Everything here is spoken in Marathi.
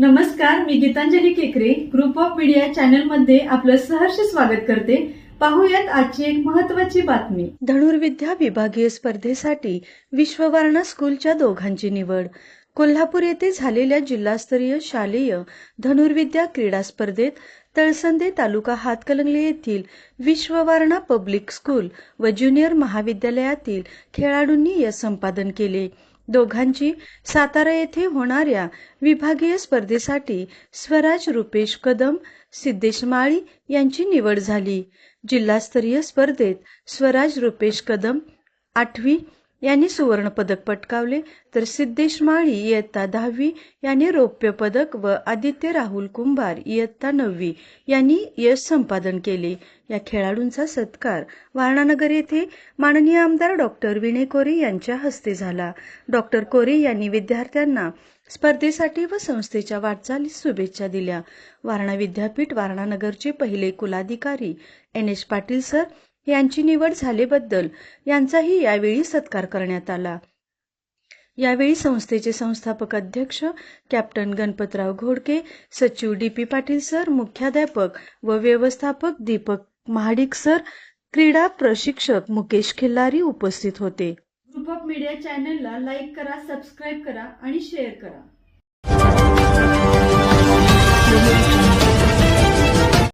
नमस्कार मी गीतांजली केकरे. ग्रुप ऑफ मीडिया चॅनलमध्ये आपलं सहर्ष स्वागत करते. पाहूयात आजची एक महत्वाची बातमी. धनुर्विद्या विभागीय स्पर्धेसाठी विश्ववर्णा स्कूलच्या दोघांची निवड. कोल्हापूर येथे झालेल्या जिल्हास्तरीय शालेय धनुर्विद्या क्रीडा स्पर्धेत तळसंदे तालुका हातकलंगले येथील विश्ववारणा पब्लिक स्कूल व ज्युनियर महाविद्यालयातील खेळाडूंनी यश संपादन केले. दोघांची सातारा येथे होणाऱ्या विभागीय स्पर्धेसाठी स्वराज रुपेश कदम सिद्धेश माळी यांची निवड झाली. जिल्हास्तरीय स्पर्धेत स्वराज रुपेश कदम आठवी यांनी सुवर्ण पदक पटकावले. तर सिद्धेश माळी इयत्ता दहावी यांनी रौप्य पदक व आदित्य राहुल कुंभार इयत्ता नववी यांनी यश संपादन केले. या खेळाडूंचा सत्कार वारणानगर येथे माननीय आमदार डॉक्टर विनय कोरे यांच्या हस्ते झाला. डॉक्टर कोरे यांनी विद्यार्थ्यांना स्पर्धेसाठी व संस्थेच्या वाटचालीस शुभेच्छा दिल्या. वारणा विद्यापीठ वारणानगरचे पहिले कुलाधिकारी एन एच पाटील सर यांची निवड झालेबद्दल यांचाही यावेळी सत्कार करण्यात आला. यावेळी संस्थेचे संस्थापक अध्यक्ष कॅप्टन गणपतराव घोडके सचिव डी पी पाटील सर मुख्याध्यापक व व्यवस्थापक दीपक महाडिक सर क्रीडा प्रशिक्षक मुकेश खिल्लारी उपस्थित होते. ग्रुप ऑफ मीडिया चॅनलला लाईक करा सबस्क्राईब करा आणि शेअर करा.